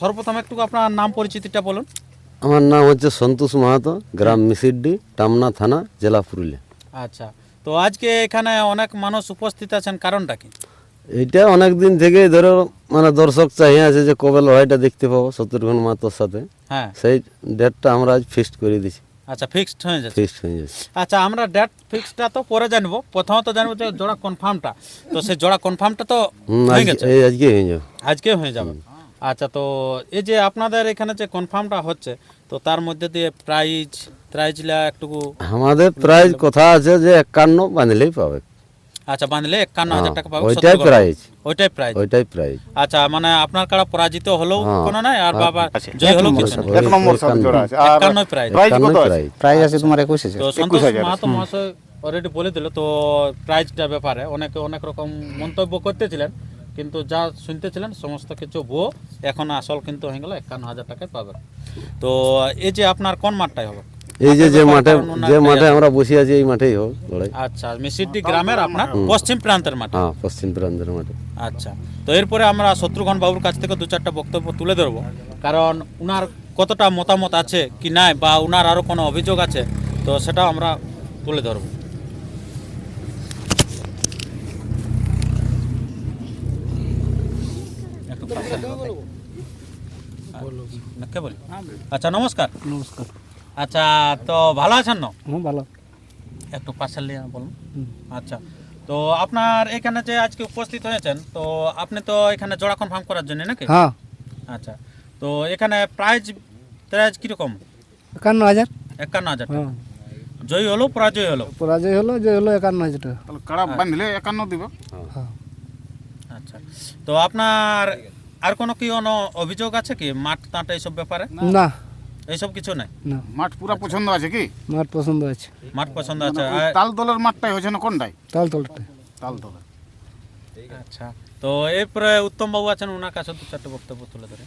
সর্বপ্রথম একটু আপনার নাম পরিচিতিটা বলুন। আমার নাম হচ্ছে সন্তোষ মাহাতো গ্রাম মিসিড্ডি টামনা থানা জেলা পুরুলিয়া। আচ্ছা তো আজকে এখানে অনেক মানুষ উপস্থিত আছেন কারণটা কি? এইটা অনেক দিন থেকেই ধরো মানে দর্শক চাহিয়ে আছে যে কবে লড়াইটা দেখতে পাবো শত্রুঘ্ন মাহাতোর সাথে। হ্যাঁ। সেই ডেটটা আমরা আজ ফিক্সড করে দিছি। আচ্ছা ফিক্সড হয়ে যাচ্ছে। ফিক্সড হয়ে যাচ্ছে। আচ্ছা আমরা ডেট ফিক্সডটা তো পরে জানব। প্রথমত জানব যে জোড়া কনফার্মটা তো সেই জোড়া কনফার্মটা তো হয়ে গেছে। আজকে হয়ে যাবে। আজকে হয়ে যাবে। আচ্ছা তো এই যে আপনাদের এখানে যে কনফার্মটা হচ্ছে তো তার মধ্যে দিয়ে প্রাইজ প্রাইজলা একটু আমাদের প্রাইজ কথা আছে যে একান্ন বাঁধলেই পাবে। আচ্ছা বাঁধলে একান্ন হাজার টাকা পাবে ওইটাই প্রাইজ ওইটাই প্রাইজ ওইটাই প্রাইজ আচ্ছা মানে আপনার কারা পরাজিত হলেও হ্যাঁ। কোনো নাই আর বাবা জয় হলেও কিছু এক নম্বর সব জোড়া আছে। আর একান্ন প্রাইজ প্রাইজ কত আছে? প্রাইজ আছে তোমার একুশ হাজার। তো সন্তোষ হাজার। মাহাতো মহাশয় অলরেডি বলে দিল তো প্রাইজটা ব্যাপারে অনেকে অনেক রকম মন্তব্য করতেছিলেন। কিন্তু যা শুনতেছিলেন সমস্ত কিছু ভুয়ো এখন আসল কিন্তু হয়ে গেল একান্ন হাজার টাকায় পাবেন। তো এই যে আপনার কোন মাঠটাই হবে? এই যে যে মাঠে যে মাঠে আমরা বসে আছি এই মাঠেই হোক লড়াই। আচ্ছা মিসিডি গ্রামের আপনার পশ্চিম প্রান্তের মাঠে? হ্যাঁ পশ্চিম প্রান্তের মাঠে। আচ্ছা তো এরপরে আমরা শত্রুঘ্ন বাবুর কাছ থেকে দু চারটা বক্তব্য তুলে ধরবো। কারণ উনার কতটা মতামত আছে কি নাই বা উনার আরও কোনো অভিযোগ আছে তো সেটাও আমরা তুলে ধরবো একটু পাশে নিয়ে বলো। না, কে বলি? আচ্ছা নমস্কার। নমস্কার। আচ্ছা তো ভালো আছেন না? হুম ভালো। একটু পাশে নিয়ে বলুন। আচ্ছা তো আপনার এখানে যে আজকে উপস্থিত হয়েছেন তো আপনি তো এখানে জোড়া কনফার্ম করার জন্য নাকি? হ্যাঁ। আচ্ছা তো এখানে প্রাইজ প্রাইজ কীরকম? একান্ন হাজার। একান্ন হাজার হ্যাঁ। জয়ী হলো পরাজয় হলো? পরাজয় হলো যে হলো একান্ন হাজার টাকা। কাড়া বাঁধলে একান্ন দিব? হ্যাঁ। আচ্ছা তো আপনার আর কোনো কি কোনো অভিযোগ আছে কি? মাঠ তাঁট এইসব ব্যাপারে? না। এইসব কিছু নাই? না। মাঠ পুরা পছন্দ আছে কি? মাঠ পছন্দ আছে। মাঠ পছন্দ মানে আছে। তাল দলের মাঠটাই হয়েছে না কোনটাই? তাল তাল দলের আচ্ছা। তো এরপরে উত্তম বাবু আছেন ওনার কাছে দু চারটে বক্তব্য তুলে ধরে।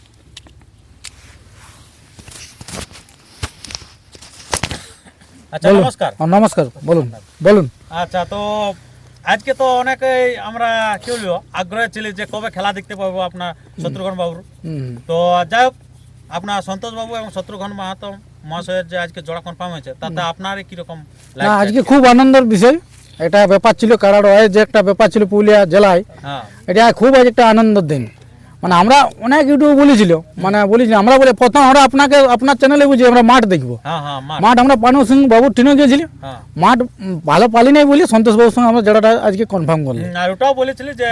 আচ্ছা নমস্কার। নমস্কার। বলুন। বলুন। আচ্ছা তো আজকে তো অনেকেই আমরা কি বলব আগ্রহে ছিলি যে কবে খেলা দেখতে পাবো আপনার শত্রুঘ্ন বাবুর। তো যাই হোক আপনার সন্তোষ বাবু এবং শত্রুঘ্ন মাহাতো মহাশয়ের যে আজকে জোড়া কনফার্ম হয়েছে তাতে আপনার কীরকম না আজকে খুব আনন্দের বিষয়। এটা ব্যাপার ছিল কারার যে একটা ব্যাপার ছিল পুরুলিয়া জেলায়। হ্যাঁ। এটা খুব আজ একটা আনন্দের দিন। মানে আমরা অনেক ইউটিউব বলেছিল মানে বলেছিল আমরা বলে প্রথম আমরা আপনাকে আপনার চ্যানেলে বুঝি আমরা মাঠ দেখব। হ্যাঁ হ্যাঁ মাঠ। আমরা পানু সিং বাবুর টিনে গিয়েছিল। হ্যাঁ। মাঠ ভালো পালি নাই বলি সন্তোষ বাবুর সঙ্গে আমরা জেলাটা আজকে কনফার্ম করলাম। আর ওটাও বলেছিলি যে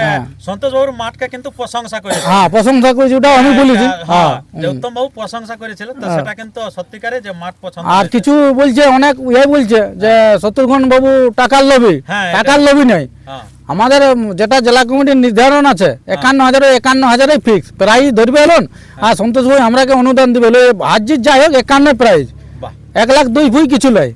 সন্তোষ বাবুর মাঠকে কিন্তু প্রশংসা করেছে। হ্যাঁ প্রশংসা করেছি ওটাও আমি বলেছি। হ্যাঁ উত্তম বাবু প্রশংসা করেছিল তো সেটা কিন্তু সত্যিকারে যে মাঠ পছন্দ আর কিছু বলছে অনেক ইয়ে বলছে যে শত্রুঘ্ন বাবু টাকার লবি টাকার লবি নাই আমাদের যেটা জেলা কমিটির নির্ধারণ আছে একান্ন হাজারে একান্ন হাজারে ফিক্স প্রাইজ ধরবে এলন। আর সন্তোষ ভাই আমরাকে অনুদান দিবে হাজির যাই হোক একান্ন প্রাইজ এক লাখ দুই ফুই কিছু দুই-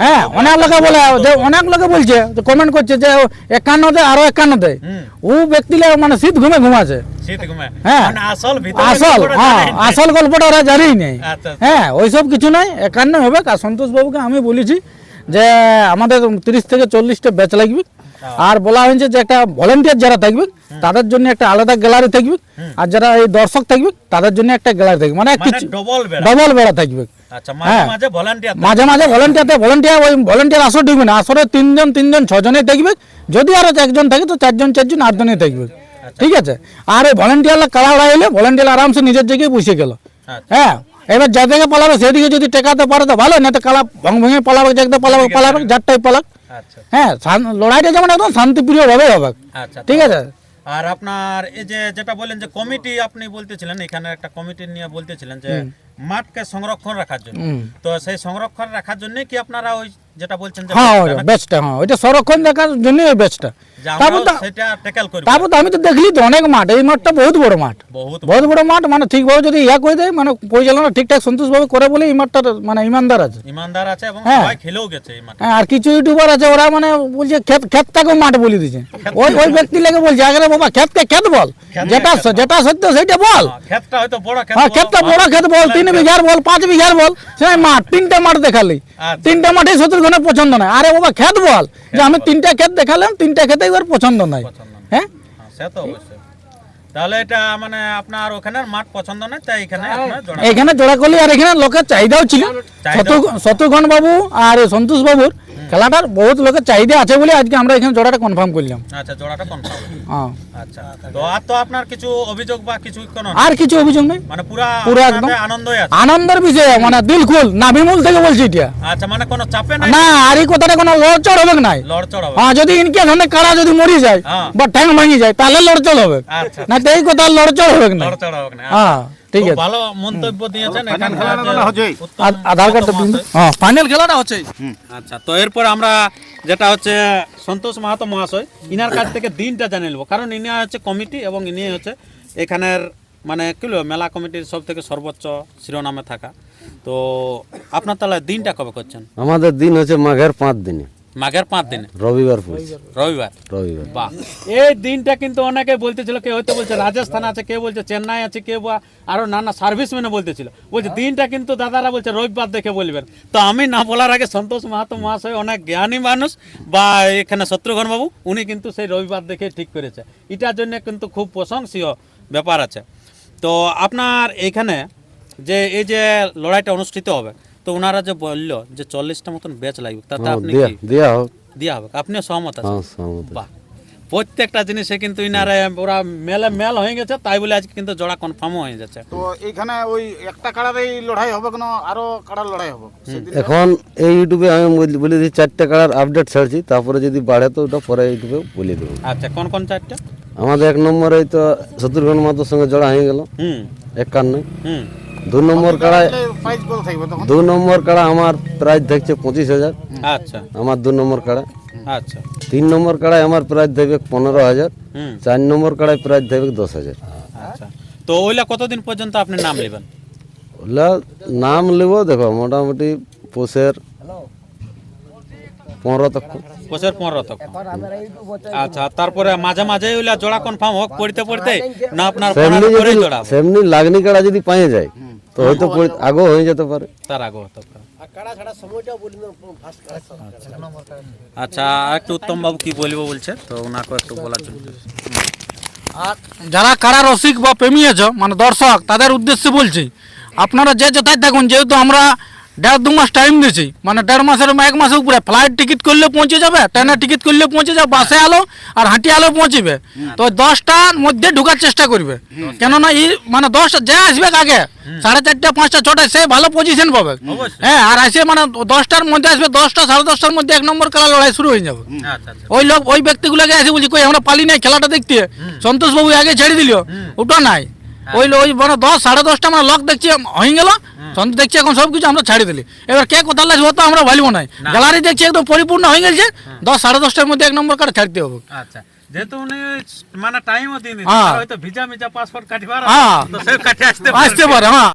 হ্যাঁ অনেক লোকে বলে যে অনেক লোকে বলছে কমেন্ট করছে যে একান্ন দেয় আরও একান্ন দেয়। ও ব্যক্তিলে মানে শীত ঘুমে ঘুমাছে। হ্যাঁ। মানে আসল হ্যাঁ আসল গল্পটা ওরা জানেই নেই আচ্ছা হ্যাঁ ওইসব কিছু নাই একান্ন হবে। আর সন্তোষ বাবুকে আমি বলেছি যে আমাদের তিরিশ থেকে চল্লিশটা ব্যাচ লাগবে। আর বলা হয়েছে যে একটা ভলেন্টিয়ার যারা থাকবে তাদের জন্য একটা আলাদা গ্যালারি থাকবে। আর যারা এই দর্শক থাকবে তাদের জন্য একটা গ্যালারি থাকবে। মানে মানে কিছু ডবল বেড়া। থাকবে। আচ্ছা মাঝে হ্যাঁ। মাঝে ভলান্টিয়ার মাঝে মাঝে ভলেন্টিয়ার ভলেন্টিয়ার ওই ভলেন্টিয়ার আসর ঢুকবে না। আসরে তিনজন তিনজন ছজনে থাকবে। যদি আরও একজন থাকে তো চারজন চারজন আটজনে থাকবে। ঠিক আছে? আর এই ভলেন্টিয়ার কালা এলে ভলেন্টিয়ার আরামসে নিজের জায়গায় বসে গেল। আচ্ছা। হ্যাঁ। এবার যা থেকে পালাবে সেদিকে যদি টেকাতে পারে তো ভালো। না তো কালা ভং ভেঙে পালাবে জায়গাতে পালাবে পালাবে যারটাই পালাক। আচ্ছা হ্যাঁ শান- লড়াইটা যেমন একদম শান্তিপ্রিয় ভাবে হবে। আচ্ছা ঠিক আছে? আর আপনার এই যে যেটা বলেন যে কমিটি আপনি বলতেছিলেন এখানে একটা কমিটি নিয়ে বলতেছিলেন যে মাঠকে সংরক্ষণ রাখার জন্য। তো সেই সংরক্ষণ রাখার জন্য কি আপনারা ওই যেটা বলছেন যে হ্যাঁ বেস্টটা হ্যাঁ ওইটা সংরক্ষণ দেখার জন্য এই বেস্টটা তারপর সেটা ট্যাকেল করব তারপর তো আমি তো দেখলি তো অনেক মাঠ এই মাঠটা বহুত বড় মাঠ। বহুত বড়। মাঠ মানে ঠিকভাবে যদি ইয়া করে দেয় মানে পরিচালনা ঠিকঠাক সন্তোষভাবে করে বলে এই মাঠটা মানে ইমানদার আছে। ইমানদার আছে এবং হ্যাঁ। সবাই খেলেও গেছে এই মাঠে। হ্যাঁ, আর কিছু ইউটিউবার আছে ওরা মানে বলছে ক্ষেত ক্ষেতটাকেও মাঠ বলে দিচ্ছে ওই ওই ব্যক্তি লেগে বলছে আগে বাবা ক্ষেতকে ক্ষেত বল। যেটা যেটা সত্য সেটা বল। হ্যাঁ, ক্ষেতটা হয়তো বড় ক্ষেত হ্যাঁ ক্ষেতটা বড় ক্ষেত বল তিন বিঘার বল পাঁচ বিঘার বল সে মাঠ তিনটা মাঠ দেখালি। আচ্ছা। তিনটা মাঠে শত্রুঘ্নের পছন্দ নাই। আরে বাবা খেত বল। যে আমি তিনটা খেত দেখালাম তিনটা খেতে এবার পছন্দ নাই। হ্যাঁ? হ্যাঁ, সে তো অবশ্যই। তাহলে এটা মানে আপনার ওখানের মাঠ পছন্দ নয় তাই এখানে জোড়া এখানে জোড়া করলি আর এখানে লোকের চাহিদাও ছিল। শত্রুঘন বাবু আর সন্তোষ বাবুর খেলাটার বহুত লোকের চাহিদা আছে বলে আজকে আমরা এখানে জোড়াটা কনফার্ম করলাম। আচ্ছা জোড়াটা কনফার্ম হ্যাঁ। আচ্ছা তো আর তো আপনার কিছু অভিযোগ বা কিছু কোনো আর কিছু অভিযোগ নেই? মানে পুরা পুরা একদম। আনন্দই আছে। আনন্দের বিষয় মানে দিল খুল নাভিমূল থেকে বলছি এটা। আচ্ছা মানে কোনো চাপে নাই? না আর এই কথাটা কোনো লড়চড় হবে নাই। লড়চড় হবে। হ্যাঁ যদি ইনকেস অনেক কাড়া যদি মরি যায় হ্যাঁ। বা ঠ্যাং ভাঙি যায় তাহলে লড়চড় হবে। আচ্ছা। না এই কথা লড়চড় হবে না লড়চড় হবে না হ্যাঁ। ঠিক আছে। ভালো মন্তব্য দিয়েছেন আধার কার্ডটা দিন হ্যাঁ ফাইনাল খেলাটা হচ্ছে আচ্ছা তো এরপর আমরা যেটা হচ্ছে সন্তোষ মাহাতো মহাশয় ইনার কাছ থেকে দিনটা জানিয়ে নেব। কারণ ইনি হচ্ছে কমিটি এবং ইনি হচ্ছে এখানের মানে কি মেলা কমিটির সব থেকে সর্বোচ্চ শিরোনামে থাকা। তো আপনার তাহলে দিনটা কবে করছেন? আমাদের দিন হচ্ছে মাঘের পাঁচ দিনে। মাঘের পাঁচ দিনে? রবিবার রবিবার। রবিবার? বাহ। এই দিনটা কিন্তু অনেকে বলতেছিল কেউ হয়তো বলছে রাজস্থান আছে কেউ বলছে চেন্নাই আছে কেউ বা আরও নানা সার্ভিসম্যানে বলতেছিল। বলছে দিনটা কিন্তু দাদারা বলছে রবিবার দেখে বলবেন। তো আমি না বলার আগে সন্তোষ মাহাতো মহাশয় অনেক জ্ঞানী মানুষ বা এখানে শত্রুঘ্ন বাবু উনি কিন্তু সেই রবিবার দেখে ঠিক করেছে। এটার জন্য কিন্তু খুব প্রশংসীয় ব্যাপার আছে। তো আপনার এইখানে যে এই যে লড়াইটা অনুষ্ঠিত হবে তো ওনারা যে বলল যে চল্লিশটা মতন ব্যাচ লাগবে তাতে হ্যাঁ, আপনি দিয়া কি? দিয়া হোক। দেওয়া হবে আপনিও সহমত আছেন? হ্যাঁ বাহ। প্রত্যেকটা জিনিসে কিন্তু ইনারে ওরা মেলে মেল হয়ে গেছে তাই বলে আজকে কিন্তু জোড়া কনফার্মও হয়ে যাচ্ছে। তো এইখানে ওই একটা কাড়ারেই লড়াই হবে কেন আরও কাড়ার লড়াই হবে? এখন এই ইউটিউবে আমি বলে দিই চারটে কালার আপডেট ছাড়ছি তারপরে যদি বাড়ে তো ওটা পরে ইউটিউবে বলে দেবো। আচ্ছা কোন কোন চারটা? আমাদের এক নম্বরে তো শত্রুঘ্ন মাতার সঙ্গে জড়া হয়ে গেল। হুম। একান্ন হুম। দু নম্বর কাড়ায় দু নম্বর কাড়া আমার প্রাইস থাকছে পঁচিশ হাজার। আচ্ছা। আমার দু নম্বর কাড়া। আচ্ছা। তিন নম্বর কাড়ায় আমার প্রাইস থাকবে পনেরো হাজার। চার নম্বর কাড়ায় প্রাইস থাকবে দশ হাজার। আচ্ছা। তো ওইলা কতদিন পর্যন্ত আপনি নাম নেবেন? ওগুলা নাম নেব দেখো মোটামুটি পোষের পনেরো তক। বছর পনেরো তক। আচ্ছা তারপরে মাঝে মাঝে ওইলা জোড়া কনফার্ম হোক পড়তে পড়তে না আপনার সেমনি লাগনি কাড়া যদি পাইয়ে যায় তো হয়তো পরি- আগেও হয়ে যেতে পারে। তার আগে হতে পারে। আচ্ছা। আর একটু উত্তম বাবু কি বলব বলছে? তো ওনাকে একটু বলার জন্য। আর যারা কারা রসিক বা প্রেমী আছো মানে দর্শক তাদের উদ্দেশ্যে বলছি আপনারা যে যেথায় থাকুন যেহেতু আমরা দেড় দু মাস টাইম দিয়েছি মানে দেড় মাসের এক মাসের উপরে। ফ্লাইট টিকিট করলে পৌঁছে যাবে ট্রেনের টিকিট করলে পৌঁছে যাবে বাসে আলো আর হাঁটি আলো পৌঁছিবে। তো দশটার মধ্যে ঢোকার চেষ্টা করবে। কেননা এই মানে দশটা যে আসবে আগে সাড়ে চারটা পাঁচটা ছটায় সে ভালো পজিশন পাবে। হ্যাঁ আর আসে মানে দশটার মধ্যে আসবে দশটা সাড়ে দশটার মধ্যে এক নম্বর খেলা লড়াই শুরু হয়ে যাবে। আচ্ছা আচ্ছা। ওই লোক ওই ব্যক্তিগুলোকে এসে বলছি কই আমরা পালি নাই খেলাটা দেখতে? সন্তোষ বাবু আগে ছেড়ে দিল ওটা নাই। ওই ওই মানে দশ সাড়ে দশটা মানে লক দেখছি হয়ে গেল। সন্তোষ দেখছি এখন সব কিছু আমরা ছাড়ি দিলি। এবার কে কোথায় লাগছে তো আমরা ভালিব নাই। গ্যালারি দেখছি একদম পরিপূর্ণ হয়ে গেছে। দশ সাড়ে দশটার মধ্যে এক নম্বর কার্ড ছাড়তে হবে। আচ্ছা যেহেতু উনি মানে টাইমও দিন হ্যাঁ। হয়তো ভিজা মিজা পাসপোর্ট কাটিবার হ্যাঁ। তো সে কাটে আসতে আসতে পারে হ্যাঁ।